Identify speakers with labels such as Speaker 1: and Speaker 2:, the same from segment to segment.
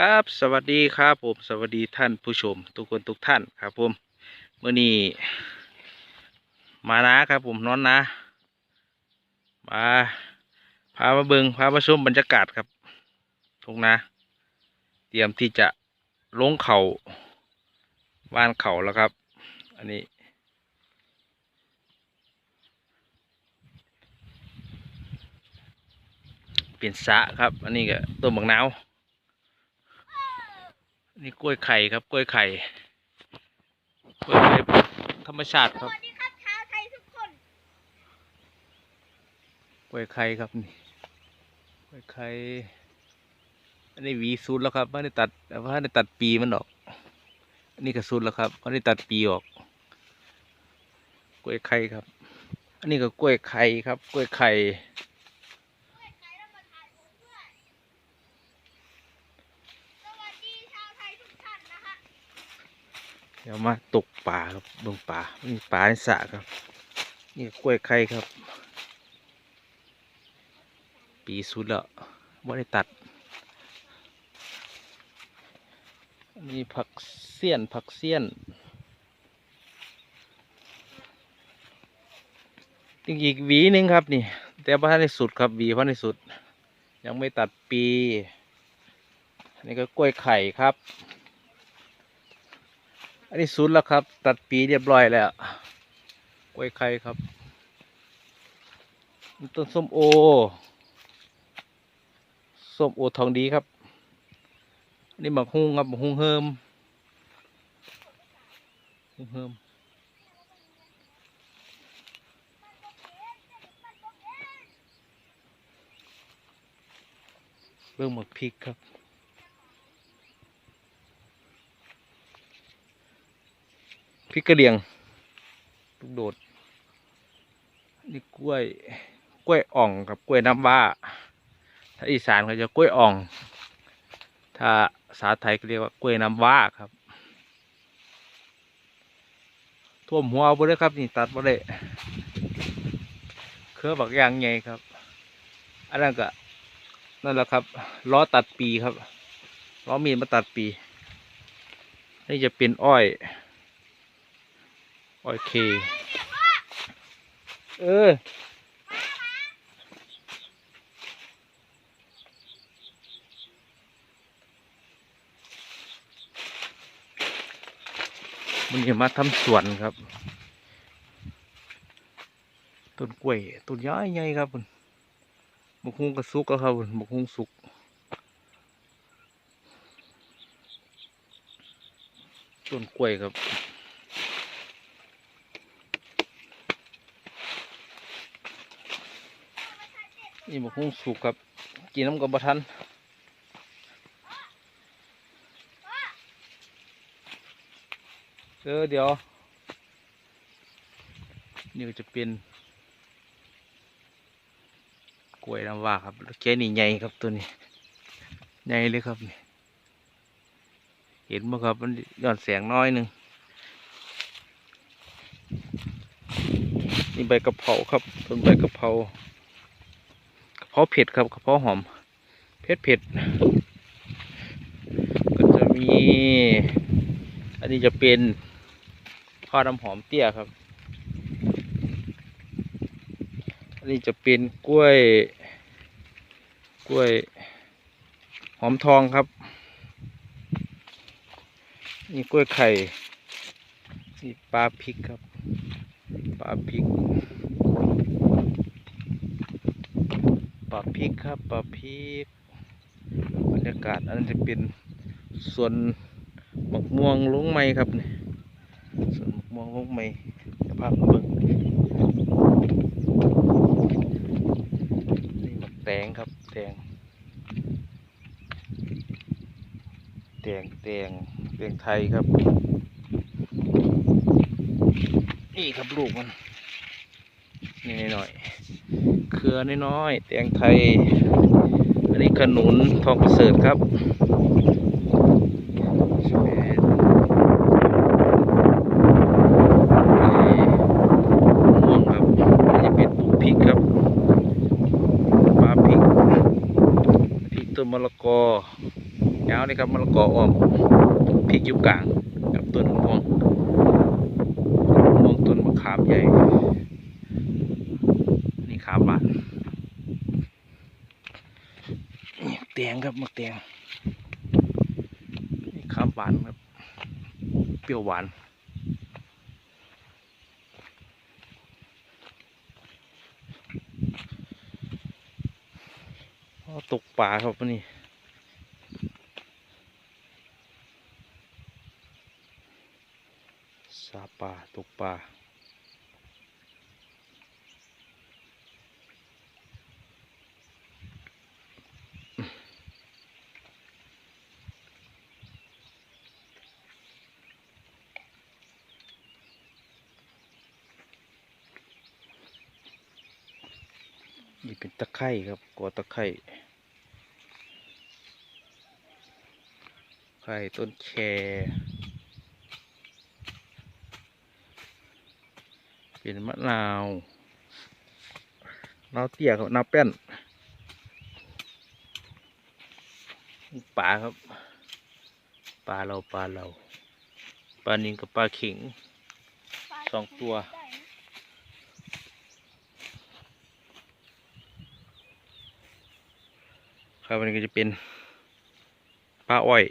Speaker 1: ครับ สวัสดีครับผม สวัสดีท่านผู้ชม ทุกคนทุกท่านครับผมเมื่อนี้มานะครับผมนอนนะ มาพามาเบิงพามาชมบรรยากาศครับทงนาเตรียมที่จะลงเขาว่านเขาแล้วครับ อันนี้เปลี่ยนสะครับ อันนี้ก็ต้นบักนาว นี่กล้วยไข่ครับกล้วยไข่กล้วยไข่ธรรมชาติครับ
Speaker 2: สวัสดีครับชาวไทยทุกคน
Speaker 1: กล้วยไข่ครับนี่กล้วยไข่อันนี้หวีสุดแล้วครับไม่ได้ตัดแต่ว่าได้ตัดปีมันออกอันนี้ก็สุดแล้วครับไม่ได้ตัดปีออกกล้วยไข่ครับ อันนี้ก็กล้วยไข่ครับ กล้วยไข่
Speaker 2: สวัสดีชาวไทยทุกท่านนะคะ
Speaker 1: เดี๋ยวมาตกป่าครับเบิ่งป่านี่ป่าในสระครับ นี่กล้วยไข่ครับ ปีสุดแล้วไม่ได้ตัดอันนี้ผักเสี้ยนผักเสี้ยนอีกหวีหนึ่งครับนี่ แต่พระท่านในสุดครับหวีพระในสุด ยังไม่ตัดปีนนี้ก็กล้วยไข่ครับ อันนี้สุดแล้วครับ ตัดปีเรียบร้อยแล้วกล้วยไข่ครับ ต้นส้มโอ ส้มโอทองดีครับนนี้หมักฮุ้งครับหมักฮุ้งเฮิมฮุ้งเฮิมเรื่องหมักพริกครับ พริกกระเดียงลูกโดด นี่กล้วย กล้วยอ่องกับกล้วยน้ำว้า ถ้าอีสานเขาจะกล้วยอ่อง ถ้าภาไทยเรียกว่ากล้วยน้ำว้าครับ ท่วมหัวบ่ได้ครับ นี่ตัดบ่ได้เครือบักยางไงครับ อันนั้นก็นั่นแหละครับล้อตัดปีครับล้อมีดมาตัดปี นี่จะเป็นอ้อย โอเค เออมันจะมาทำสวนครับ ต้นกล้วยต้นย้ายใหญ่ครับคุณบกฮุงกระสุกแล้วครับคุณบกฮุงสุกต้นกล้วยครับ นี่บกฮุงสุกครับ กินน้ำกับบะทันเออเดี๋ยว นี่ก็จะเป็นกล้วยน้ำว้าครับแค่นี้ใหญ่ครับตัวนี้ ใหญ่เลยครับ เห็นไหมครับมันย้อนแสงน้อยหนึ่งนี่ใบกะเพราครับต้นใบกะเพรา เพราเผ็ดครับกะเพราหอม เผ็ดเผ็ดก็จะมี อันนี้จะเป็นข้าวน้ำหอมเตี้ยครับ อันนี้จะเป็นกล้วย กล้วย หอมทองครับนี่กล้วยไข่นี่ปลาพริกครับ ปลาพริก ปลาพริกครับปลาพริกบรรยากาศอันนั้จะเป็นส่วนหมกม่วงลุงไม้ครับนี่ส่วนหมกม่วงลุงไม้จะพามาเบิ่งนี่หมกแตงครับแตงแตงแตงแตงไทยครับ นี่ครับลูกมันนี่หน่อย เครือน้อยๆแตงไทย อันนี้ขนุนทองประเสริฐครับม่วงครับอันนี้เป็นปลูกพริกครับปลาพริกพริกต้นมะละกอยาวนี่ครับมะละกอออมพริกอยู่กลางกับต้นมะม่วงมะม่วงต้นมะขามใหญ่ นี่ขามหวานนี่แต งครับมะแตงนี่ขามหวานครับ เปรี้ยวหวานอ๋อตกปลาครับวันนี้สาปลาตกปลา นี่เป็นตะไคร่ครับกอตะไคร่ไคร่ต้นแคเป็นมะนาวนาวเตี้ยครับนาวแป้นปลาครับปลาเราปลาเราปลานิงกับปลาข็งสองตัว
Speaker 2: ได้นะ
Speaker 1: ครับอันนี้ก็จะเป็นปลาอ้อย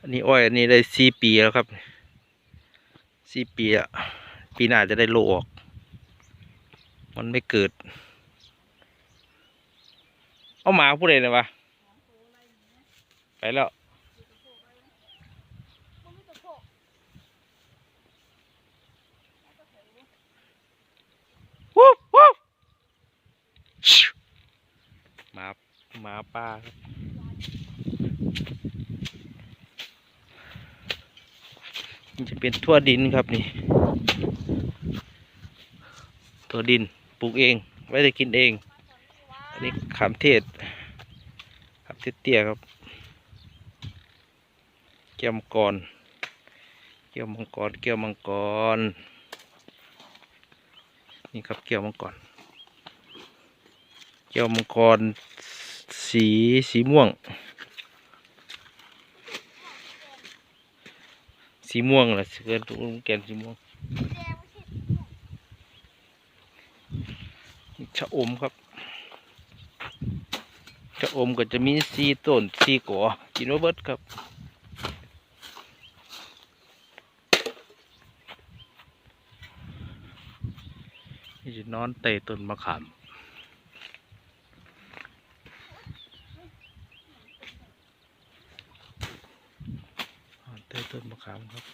Speaker 1: อันนี้อ้อยอันนี้ได้สี่ปีแล้วครับสี่ปีอะปีหน้าจะได้โลออก มันไม่เกิด เอาหมาผู้ใดเลยวะไปแล้ว
Speaker 2: มันไม่ตะโพก
Speaker 1: วู้วู้ชิวหมา หมาป้าครับนี่จะเป็นทั่วดินครับนี่ทั่วดินปลูกเอง ไว้จะกินเอง อันนี้ขามเทศขามเทศเตี้ยครับแก้วมังกรแก้วมังกรแก้วมังกร นี่ครับแก้วมังกรแก้วมังกร สีสีม่วง สีม่วงแหละเกินทุกแกนสีม่วง
Speaker 2: ชะ
Speaker 1: อมครับชะอมก็จะมีสีต้นสีก่อกินว่าเบิดครับนี่จะนอนเตะต้นมะขาม นอนเตะต้นมะขามครับ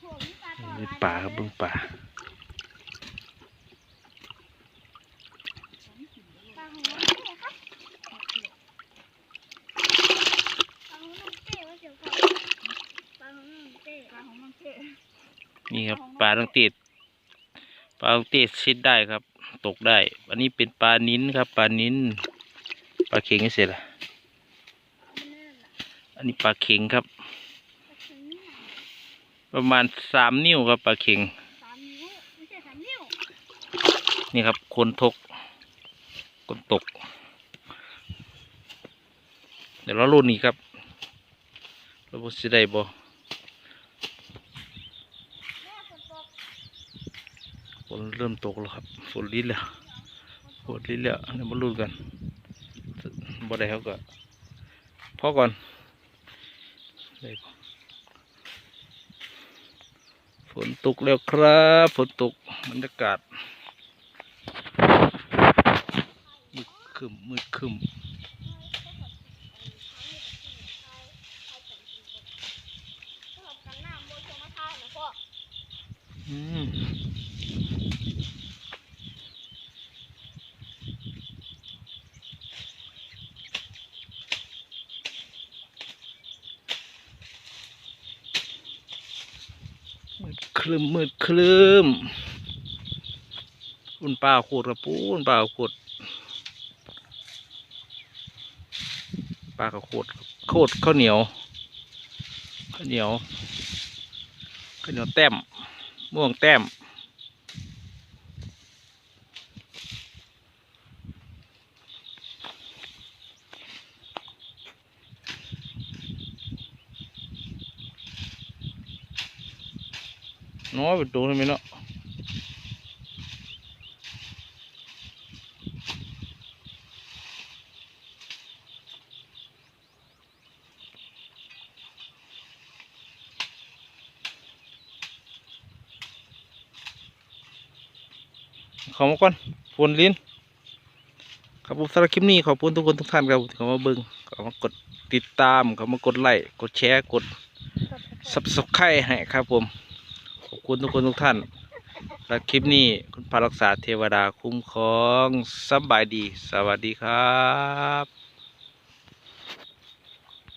Speaker 2: ถั่วมีปลาต่อ
Speaker 1: นี่
Speaker 2: ลาย
Speaker 1: ป่าครับเบึงป่า
Speaker 2: ปลาของน้องเต้ครับปลาของน้องเต้ว่าเดี๋ยวก่อนปลาของน้องเต้ปลาของน้องเต้
Speaker 1: นี่ครับปลาต้องติดปลาต้องติดชิดได้ครับ ตกได้ อันนี้เป็นปลานิ้นครับ ปลานิ้นปลาเข็งเสร็จละ
Speaker 2: มันนั่นแหละ
Speaker 1: อันนี้ปลาเข็งครับ
Speaker 2: ปลาเข็งเนี่ย
Speaker 1: ประมาณสามนิ้วครับปลาเข็ง
Speaker 2: สามนิ้วไม่ใช่สามนิ้ว
Speaker 1: นี่ครับคนทกคนตก เดี๋ยวเราลุ้นอีกครับเราบุสิได้บ่
Speaker 2: แม่ฝนตก
Speaker 1: ฝนเริ่มตกแล้วครับฝนลิ้นแล้วฝนลิ้นแล้วเดี๋ยวมาลุ้นกันบ่ได้เขาก็พอก่อนได้บ่ ฝนตกแล้วครับฝนตกบรรยากาศมืดคึมมืดคึม
Speaker 2: อื
Speaker 1: มมืด ครึมมืดครึมอุ่นปลาโคตรครับปูอุ่นปลาโคตรปลากระโคตรโคตรข้าวเหนียวข้าวเหนียวข้าวเหนียวแต้มม่วงแต้ม น้อยไปโดนไหมเนาะขอมาก่อนฝนลิ้นครับผมสำหรับคลิปนี้ขอบคุณทุกคนทุกท่านครับที่เข้ามาเบิ่งเข้ามากดติดตามเข้ามากดไลค์กดแชร์กด subscribe ให้ครับผมข อบคุณทุกคนทุกท่านและคลิปนี้คุณพารักษาเทวดาคุ้มครองสบายดี สวัสดีครับ